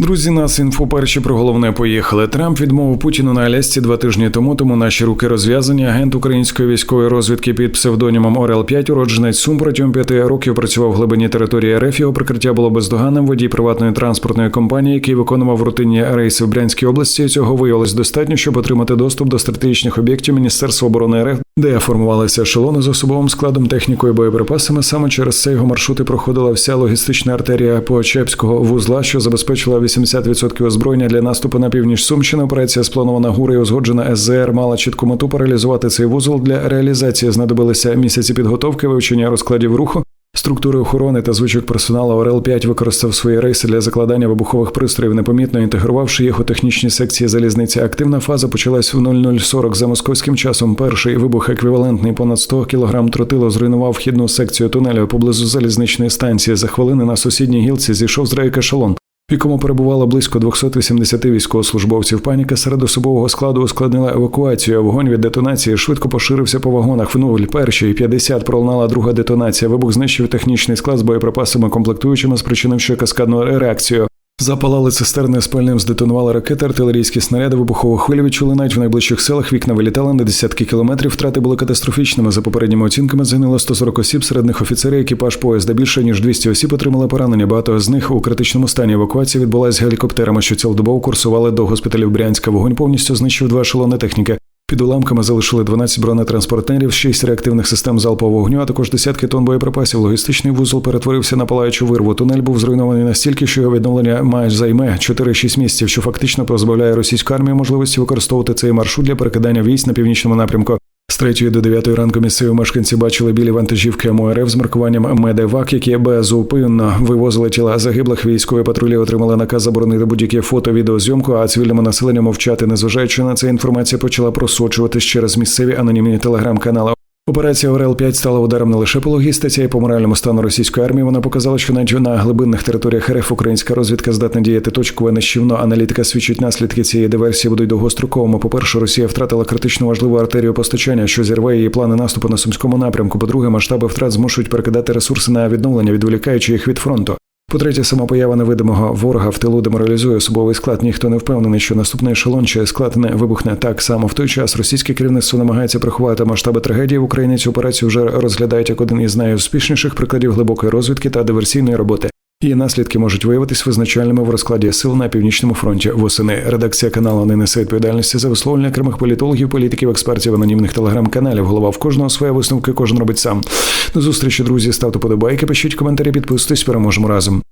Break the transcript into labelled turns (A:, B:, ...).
A: Друзі, нас інфо перші про головне поїхали. Трамп відмовив Путіну на Алясці два тижні тому. Тому наші руки розв'язані. Агент української військової розвідки під псевдонімом Орел 5 уродженець Сум протягом п'яти років працював в глибині території РФ. Його прикриття було бездоганним. Водій приватної транспортної компанії, який виконував рутинні рейси в Брянській області. Цього виявилось достатньо, щоб отримати доступ до стратегічних об'єктів Міністерства оборони РФ, де формувалися ешелони з особовим складом, технікою, боєприпасами. Саме через це його маршрути проходила вся логістична артерія Почепського вузла, що забезпечила 80% озброєння для наступу на північ Сумщини. Операція спланована ГУР і узгоджена СЗР мала чітку мету паралізувати цей вузол. Для реалізації знадобилися місяці підготовки, вивчення розкладів руху. Структури охорони та звичок персоналу Орел 5 використав свої рейси для закладання вибухових пристроїв, непомітно інтегрувавши їх у технічні секції залізниці. Активна фаза почалась в 0040 за московським часом. Перший вибух еквівалентний понад 100 кг тротилу зруйнував вхідну секцію тунелю поблизу залізничної станції. За хвилини на сусідній гілці зійшов з рейка ешелон, в якому перебувало близько 280 військовослужбовців. Паніка серед особового складу ускладнила евакуацію. Вогонь від детонації швидко поширився по вагонах. В нуль першій 50 пролунала друга детонація. Вибух знищив технічний склад з боєприпасами, комплектуючими, спричинивши каскадну реакцію. Запалали цистерни з пальним, здетонували ракети, артилерійські снаряди, вибухову хвилю відчули в найближчих селах. Вікна вилітали на десятки кілометрів. Втрати були катастрофічними. За попередніми оцінками загинуло 140 осіб, серед них офіцери, екіпаж поїзда. Більше ніж 200 осіб отримали поранення. Багато з них у критичному стані евакуація відбулася гелікоптерами, що цілодобово курсували до госпіталів Брянська. Вогонь повністю знищив два ешелони техніки. Під уламками залишили 12 бронетранспортерів, 6 реактивних систем залпового вогню, а також десятки тонн боєприпасів. Логістичний вузол перетворився на палаючу вирву. Тунель був зруйнований настільки, що його відновлення майже займе 4-6 місяців, що фактично позбавляє російську армію можливості використовувати цей маршрут для перекидання військ на північному напрямку. З 3 до 9 ранку місцеві мешканці бачили білі вантажівки МОРФ з маркуванням Медевак, які безупинно вивозили тіла загиблих. Військові патрулі отримали наказ заборонити будь-які фото, відеозйомку, а цивільному населенню мовчати. Незважаючи на це, інформація почала просочуватись через місцеві анонімні телеграм-канали. Операція Орел 5 стала ударом не лише по логістиці, а й по моральному стану російської армії. Вона показала, що навіть на глибинних територіях РФ українська розвідка здатна діяти точково нищівно. Аналітика свідчить наслідки цієї диверсії будуть довгостроковими. По перше, Росія втратила критично важливу артерію постачання, що зірве її плани наступу на сумському напрямку. По-друге, масштаби втрат змушують перекидати ресурси на відновлення, відволікаючи їх від фронту. По-третє, сама поява невидимого ворога в тилу деморалізує особовий склад. Ніхто не впевнений, що наступний ешелон чи склад не вибухне так само. В той час російське керівництво намагається приховати масштаби трагедії в Україні. Цю операцію вже розглядають як один із найуспішніших прикладів глибокої розвідки та диверсійної роботи. Її наслідки можуть виявитись визначальними в розкладі сил на північному фронті восени. Редакція каналу не несе відповідальності за висловлення окремих політологів, політиків, експертів, анонімних телеграм-каналів. Голова в кожного своє висновки, кожен робить сам. До зустрічі, друзі. Ставте подобайки, пишіть коментарі, підписуйтесь. Переможемо разом.